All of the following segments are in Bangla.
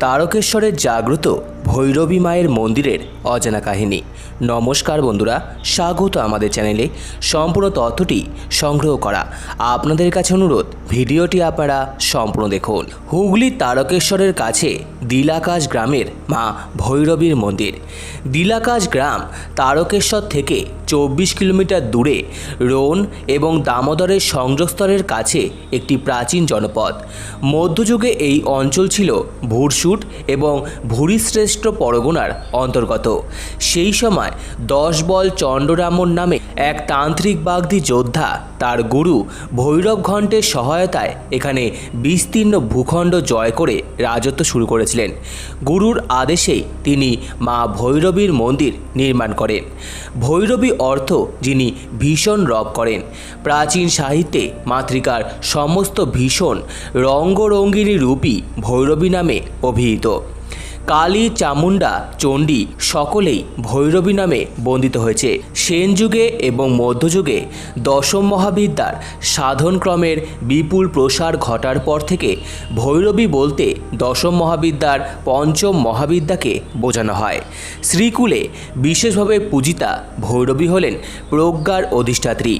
তারকেশ্বরের জাগ্রত ভৈরবী মায়ের মন্দিরের অজানা কাহিনী। নমস্কার বন্ধুরা, স্বাগত আমাদের চ্যানেলে। সম্পূর্ণ তথ্যটি সংগ্রহ করা আপনাদের কাছে অনুরোধ, ভিডিওটি আপনারা সম্পূর্ণ দেখুন। হুগলি তারকেশ্বরের কাছে দিলাকাশ গ্রামের মা ভৈরবীর মন্দির। দিলাকাশ গ্রাম তারকেশ্বর থেকে চব্বিশ কিলোমিটার দূরে রোন এবং দামোদরের সংযোগস্থলের কাছে একটি প্রাচীন জনপদ। মধ্যযুগে এই অঞ্চল ছিল ভুরসুট এবং ভুরিশ্রেষ্ঠ পরগনার অন্তর্গত। সেই সময় দশ বল চণ্ডরামন নামে এক তান্ত্রিক বাগদি যোদ্ধা তার গুরু ভৈরব ঘণ্টের সহায়তায় এখানে বিস্তীর্ণ ভূখণ্ড জয় করে রাজত্ব শুরু করেছিলেন। গুরুর আদেশেই তিনি মা ভৈরবীর মন্দির নির্মাণ করেন। ভৈরবী অর্থ যিনি ভীষণ রব করেন। প্রাচীন সাহিত্যে মাতৃকার সমস্ত ভীষণ রঙ্গরঙ্গিনী রূপী ভৈরবী নামে অভিহিত। কালী চামুণ্ডা চণ্ডী সকলেই ভৈরবী নামে বন্দিত হয়েছে। সেন যুগে এবং মধ্যযুগে দশম মহাবিদ্যার সাধনক্রমের বিপুল প্রসার ঘটার পর থেকে ভৈরবী বলতে দশম মহাবিদ্যার পঞ্চম মহাবিদ্যাকে বোঝানো হয়। শ্রীকুলে বিশেষভাবে পূজিতা ভৈরবী হলেন প্রজ্ঞার অধিষ্ঠাত্রী।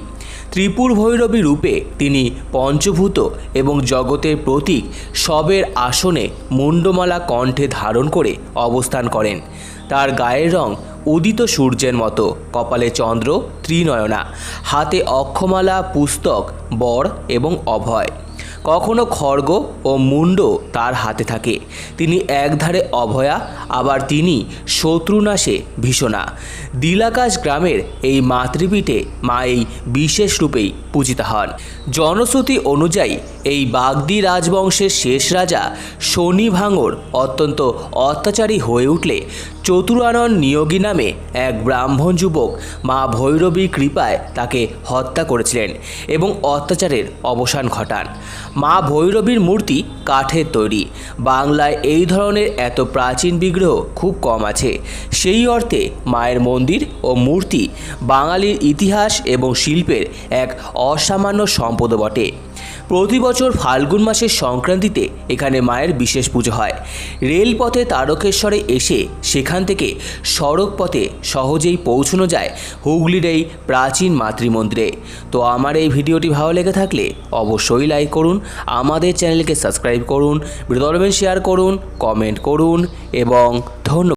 ত্রিপুর ভৈরবী রূপে তিনি পঞ্চভূত এবং জগতের প্রতীক সবের আসনে মুন্ডমালা কণ্ঠে ধারণ করে অবস্থান করেন। তার গায়ের রং উদিত সূর্যের মতো, কপালে চন্দ্র, ত্রিনয়না, হাতে অক্ষমালা, পুস্তক, বর এবং অভয়। কখনো খড়গ ও মুন্ড তার হাতে থাকে। তিনি একধারে অভয়া, আবার তিনি শত্রুনাশে ভীষণা। দিলাকাশ গ্রামের এই মাতৃপীঠে মা এই বিশেষ রূপেই পূজিতা হন। জনশ্রুতি অনুযায়ী এই বাগদি রাজবংশের শেষ রাজা শনি ভাঙর অত্যন্ত অত্যাচারী হয়ে উঠলে চতুরানন নিয়োগী নামে এক ব্রাহ্মণ যুবক মা ভৈরবীর কৃপায় তাকে হত্যা করেছিলেন এবং অত্যাচারের অবসান ঘটান। মা ভৈরবীর মূর্তি কাঠের তৈরি। বাংলায় এই ধরনের এত প্রাচীন বিগ্রহ খুব কম আছে। সেই অর্থে মায়ের মন্দির ও মূর্তি বাঙালির ইতিহাস এবং শিল্পের এক অসামান্য সম্পদ বটে। প্রতি বছর ফাল্গুন মাসের সংক্রান্তিতে এখানে মায়ের বিশেষ পুজো হয়। রেলপথে তারকেশ্বরে এসে সেখান থেকে সড়ক পথে সহজেই পৌঁছানো যায় হুগলির এই প্রাচীন মাতৃমন্দিরে। তো আমার এই ভিডিওটি ভালো লেগে থাকলে অবশ্যই লাইক করুন, আমাদের চ্যানেলকে সাবস্ক্রাইব করুন ভিডিও শেয়ার করুন কমেন্ট করুন এবং ধন্যবাদ।